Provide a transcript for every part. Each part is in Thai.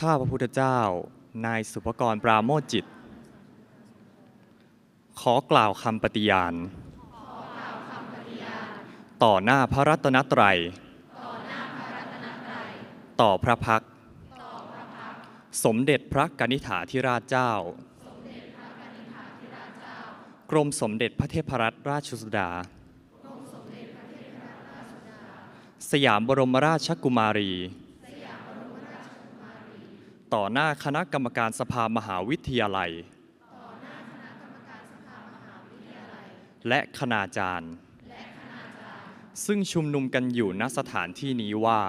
ข้าพระพุทธเจ้า นายสุภกรปราโมทจิต ขอกล่าวคำปฏิญาณ ต่อหน้าพระรัตนตรัย ต่อพระพักตร์สมเด็จพระกนิษฐาธิราชเจ้า กรมสมเด็จพระเทพรัตนราชสุดา สยามบรมราชกุมารี ต่อหน้าคณะกรรมการสภามหาวิทยาลัย และคณาจารย์ ซึ่งชุมนุมกันอยู่ณสถานที่นี้ว่า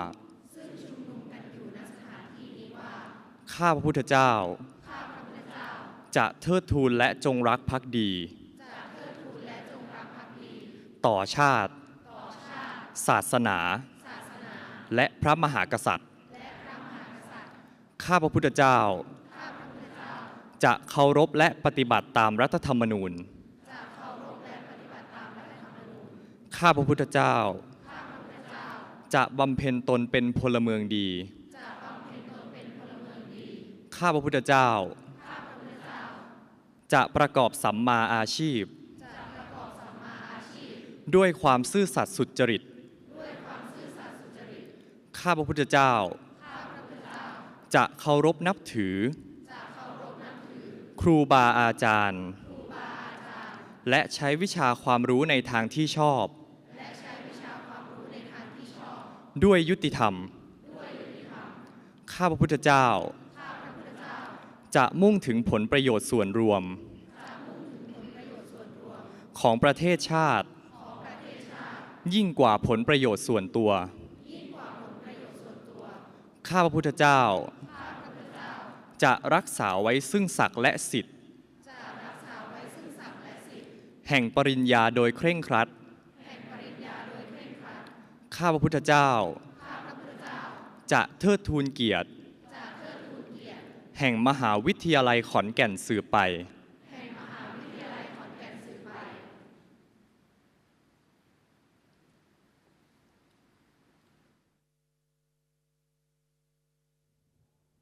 ข้าพระพุทธเจ้า จะเทิดทูนและจงรักภักดี ต่อชาติ ศาสนา และพระมหากษัตริย์ ข้าพระพุทธเจ้า จะเคารพและปฏิบัติตามรัฐธรรมนูญ ข้าพระพุทธเจ้า จะบำเพ็ญตนเป็นพลเมืองดี ข้าพระพุทธเจ้า จะประกอบสัมมาอาชีพ ด้วยความซื่อสัตย์สุจริต ข้าพระพุทธเจ้า จะเคารพนับถือ ครูบาอาจารย์ และใช้วิชาความรู้ในทางที่ชอบ ด้วยยุติธรรม ข้าพระพุทธเจ้า จะมุ่งถึงผลประโยชน์ส่วนรวม ของประเทศชาติ ยิ่งกว่าผลประโยชน์ส่วนตัว ข้าพระพุทธเจ้า จะรักษาไว้ซึ่งศักดิ์และสิทธิ์แห่งปริญญาโดยเคร่งครัด ข้าพระพุทธเจ้า จะเทิดทูนเกียรติ แห่งมหาวิทยาลัยขอนแก่นสืบไป